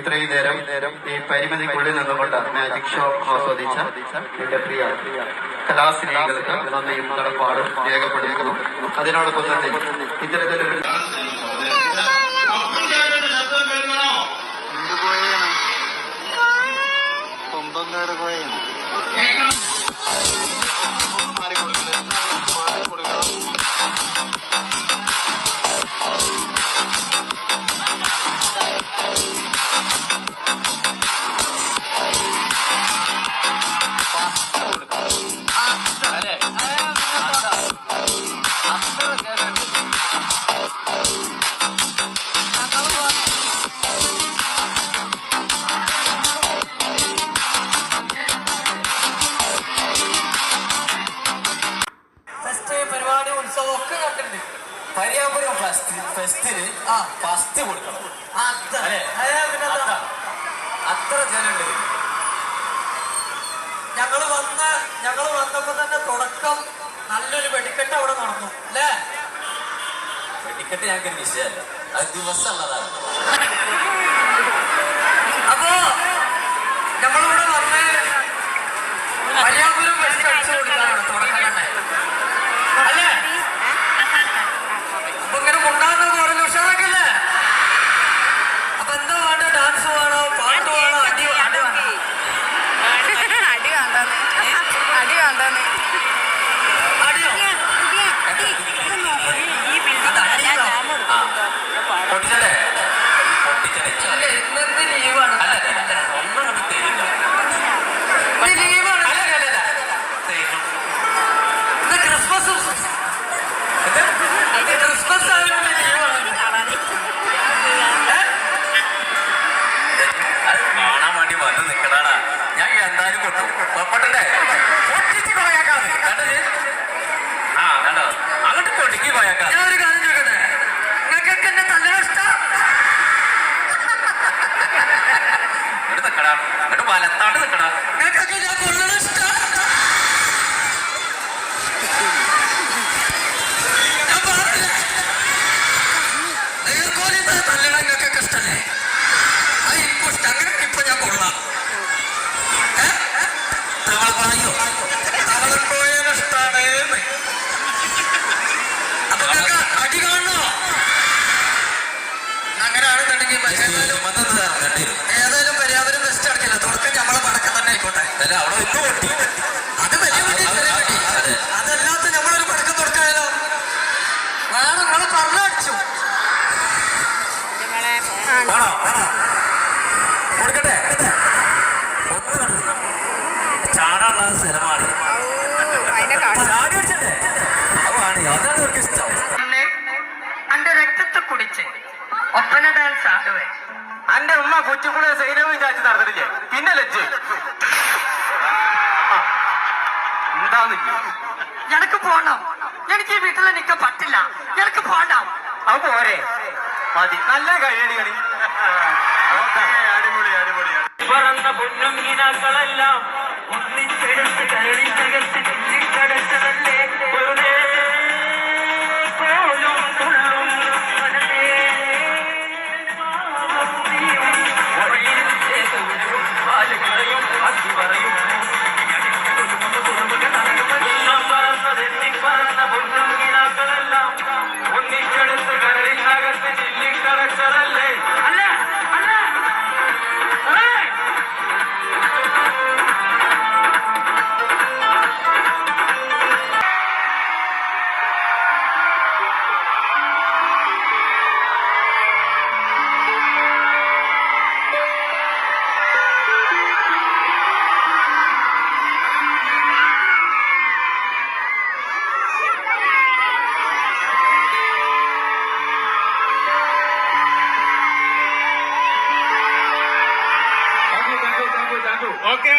ഇത്രയും നേരം ഈ പരിമിതിക്കുള്ളിൽ നിന്നുകൊണ്ട് മാജിക് ഷോ ആസ്വദിച്ച എന്റെ പ്രിയ കലാസ്നേഹികൾക്ക് നന്ദിയും നടപ്പാടും രേഖപ്പെടുത്തുന്നു. അതിനോടൊപ്പം തന്നെ ഇത്തരത്തിലൊരു പരിയാപുരം ഫസ്റ്റ് ഫെസ്റ്റിന് ആ. ഫസ്റ്റ് കൊടുക്കണം. അത് അല്ലേ? അതെ, അത്ര- അത്ര ജനുണ്ട് ഞങ്ങൾ വന്ന ഞങ്ങൾ വന്നപ്പോ തന്നെ തുടക്കം നല്ലൊരു വെടിക്കെട്ട് അവിടെ നടന്നു. അല്ലേ? വെടിക്കെട്ട് ഞങ്ങൾക്ക് ഒരു വിഷയമല്ല. അത് ദിവസമുള്ളതാണ്. വന്ന് നിക്കണാടാ ഞാൻ എന്തായാലും കൊട്ടു. പൊട്ടല്ലേ പൊട്ടിച്ച് കണ്ടത്? ആ കണ്ടോ? അങ്ങോട്ട് പൊട്ടിക്ക് പോയാക്കാം ഞാൻ ഒരു കാര്യം ചോദിക്കട്ടെ? നിങ്ങൾക്കൊക്കെ എന്നെ തല്ലണ ഇഷ്ടം? ഇങ്ങോട്ട് നിക്കടാ ഇങ്ങോട്ട് വലത്താണ്ട് നിങ്ങൾക്കൊക്കെ ഞാൻ വേണോ കൊടുക്കട്ടെ? ചാടാനുള്ള സ്ഥലമാണ് അതാണ് അവർക്ക് ഇഷ്ടം. അന്റെ രക്തത്തെ കുടിച്ച് ഒപ്പന ഡാൻസ് ആടുവേ. അന്റെ ഉമ്മ കൊച്ചുപുഴ സൈനവും ചാച്ചി നടന്നിട്ടില്ലേ? പിന്നെ ലജ്ജ്. എന്താന്നില്ല? എനിക്ക് പോണം. എനിക്ക് ഈ വീട്ടിൽ നിൽക്കാൻ പറ്റില്ല. എനിക്ക് പോണം അത് പോരെ. മതി. നല്ല കഴിയണി കളി. അടിപൊളി അടിപൊളി പറന്ന പൊന്നുങ്ങിനാക്കളെല്ലാം ಓಕೆ